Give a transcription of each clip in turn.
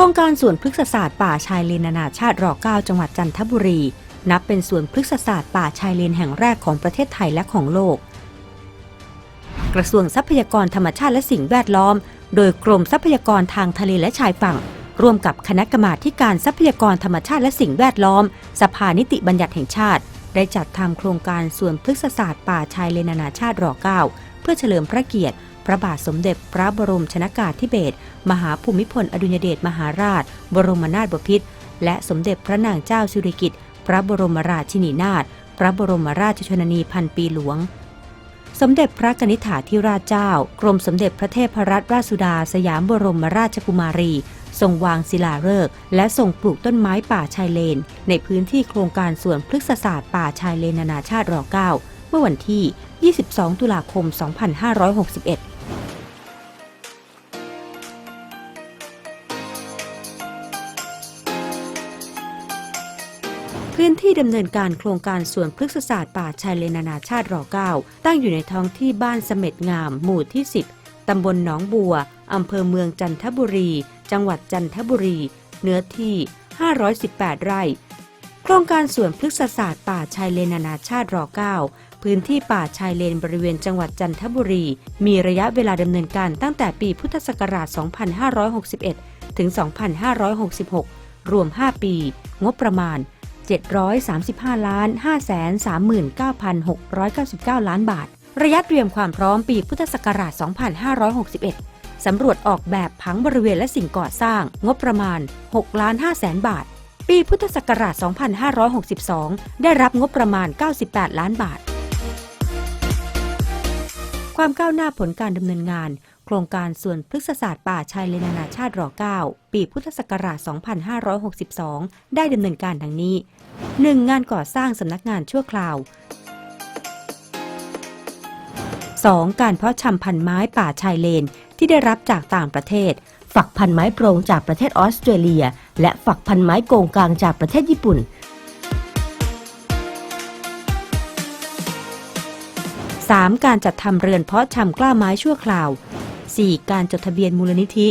รงการสวนพฤกษศาสตร์ป่าชายเลนนานาชาติร9จังหวัดจันทบุรี นับเป็นสวนพฤกษศาสตร์ป่าชายเลนแห่งแรกของประเทศไทยและของโลก กระทรวงทรัพยากรธรรมชาติและสิ่งแวดล้อม โดยกรมทรัพยากรทางทะเลและชายฝั่ง ร่วมกับคณะกรรมาการทรัพยากรธรรมชาติและสิ่งแวดล้อม สภานิติบัญญัติแห่งชาติ ได้จัดทำโครงการสวนพฤกษศาสตร์ป่าชายเลนนานาชาติร9เก้าเพื่อเฉลิมพระเกียรติ ระบาทสมเด็จพระบรมชนากาธิเบศรมหาภูมิพลอดุลยเดชมหาราช บรมนาถบพิตรและสมเด็จพระนางเจ้าสิริกิติ์พระบรมราชินีนาถพระบรมราชชนนีพันปีหลวง สมเด็จพระกนิษฐาธิราชเจ้า กรมสมเด็จพระเทพรัตนราชสุดาสยามบรมราชกุมารี ทรงวางศิลาฤกษ์และทรงปลูกต้นไม้ป่าชายเลน ในพื้นที่โครงการสวนพฤกษศาสตร์ป่าชายเลนนานาชาติรอ9เมื่อวันที่ 22 ตุลาคม 2561 พื้นที่ดำเนินการโครงการสวนพฤกษศาสตร์ป่าชายเลนนานาชาติร9ตั้งอยู่ในท้องที่บ้านเสม็ดงาม หมู่ที่ 10 ตำบลหนองบัว อำเภอเมืองจันทบุรี จังหวัดจันทบุรี เนื้อที่ 518 ไร่ โครงการสวนพฤกษศาสตร์ป่าชายเลนนานาชาติร9พื้นที่ป่าชายเลนบริเวณจังหวัดจันทบุรี มีระยะเวลาดำเนินการตั้งแต่ปีพุทธศักราช 2561 ถึง 2566 รวม 5 ปี งบประมาณ 735 ล้าน 539,699 ล้านบาท ระยะเตรียมความพร้อมปีพุทธศักราช 2561 สำรวจออกแบบผังบริเวณและสิ่งก่อสร้าง งบประมาณ 6 ล้าน5แสนบาท ปีพุทธศักราช 2562 ได้รับงบประมาณ 98 ล้านบาท ความก้าวหน้าผลการดำเนินงาน โครงการส่วนพฤกษศาสตร์ป่าชายเลนนานาชาติร9ปีพุทธศักราช 2562 ได้ดำเนินการดังนี้ 1. งานก่อสร้างสำนักงานชั่วคราว 2. การเพาะชำพันธุ์ไม้ป่าชายเลนที่ได้รับจากต่างประเทศ ฝักพันธุ์ไม้โปรงจากประเทศออสเตรเลีย และฝักพันธุ์ไม้โกงกลางจากประเทศญี่ปุ่น 3. การจัดทำเรือนเพาะชำกล้าไม้ชั่วคราว 4. การจดทะเบียนมูลนิธิ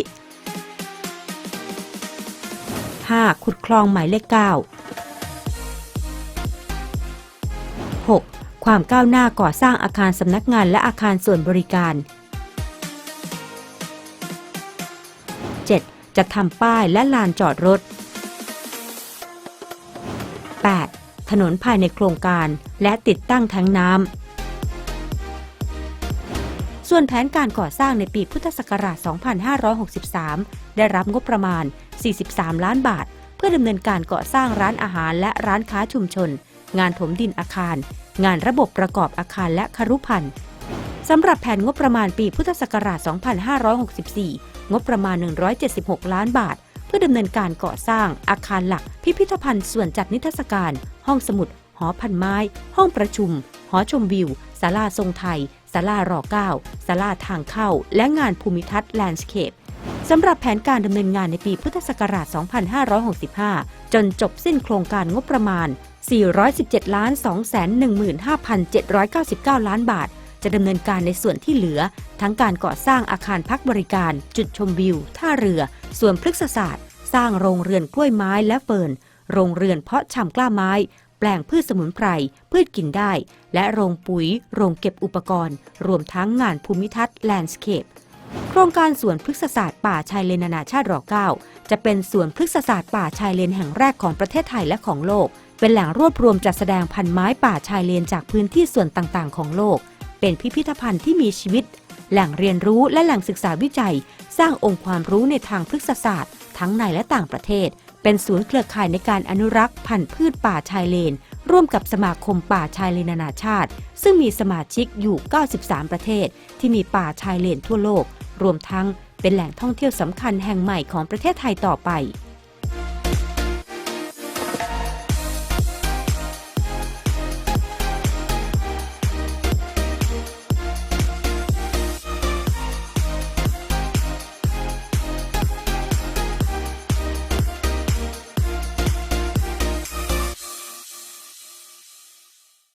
5. ขุดคลองหมายเลข 9 6. ความก้าวหน้าก่อสร้างอาคารสำนักงานและอาคารส่วนบริการ 7. จะทำป้ายและลานจอดรถ 8. ถนนภายในโครงการและติดตั้งแทงน้ำ ส่วนแผนการก่อสร้างในปีพุทธศักราช 2563 ได้รับงบประมาณ 43 ล้านบาท เพื่อดำเนินการก่อสร้างร้านอาหารและร้านค้าชุมชน งานถมดินอาคาร งานระบบประกอบอาคารและครุพันธ์สำหรับแผนงบประมาณปีพุทธศักราช 2564 งบประมาณ 176 ล้านบาท เพื่อดำเนินการก่อสร้างอาคารหลัก พิพิธภัณฑ์ส่วนจัดนิทรรศการ ห้องสมุด หอพันไม้ ห้องประชุม หอชมวิวศาลาทรงไทยศาลารอ9ศาลาทางเข้า และงานภูมิทัศน์แลนด์สเคปสำหรับแผนการดำเนินงานในปีพุทธศักราช 2565 จนจบสิ้นโครงการงบประมาณ 417 ล้าน 215,799 ล้านบาท จะดำเนินการในส่วนที่เหลือ ทั้งการก่อสร้างอาคารพักบริการ จุดชมวิว ท่าเรือ ส่วนพฤกษศาสตร์ สร้างโรงเรือนกล้วยไม้และเฟิร์น โรงเรือนเพาะชำกล้าไม้ แปลงพืชสมุนไพร พืชกินได้ และโรงปุ๋ย โรงเก็บอุปกรณ์ รวมทั้งงานภูมิทัศน์แลนด์สเคปโครงการสวนพฤกษศาสตร์ป่าชายเลนนานาชาติร9จะเป็นสวนพฤกษศาสตร์ป่าชายเลนแห่งแรกของประเทศไทยและของโลก เป็นแหล่งรวบรวมจัดแสดงพันไม้ป่าชายเลนจากพื้นที่ส่วนต่างๆ ของโลก เป็นพิพิธภัณฑ์ที่มีชีวิต แหล่งเรียนรู้และแหล่งศึกษาวิจัย สร้างองค์ความรู้ในทางพฤกษศาสตร์ ทั้งในและต่างประเทศ เป็นศูนย์เครือข่ายในการอนุรักษ์พันธุ์พืชป่าชายเลน ร่วมกับสมาคมป่าชายเลนนานาชาติ ซึ่งมีสมาชิกอยู่ 93 ประเทศ ที่มีป่าชายเลนทั่วโลก รวมทั้งเป็นแหล่งท่องเที่ยวสำคัญแห่งใหม่ของประเทศไทยต่อไป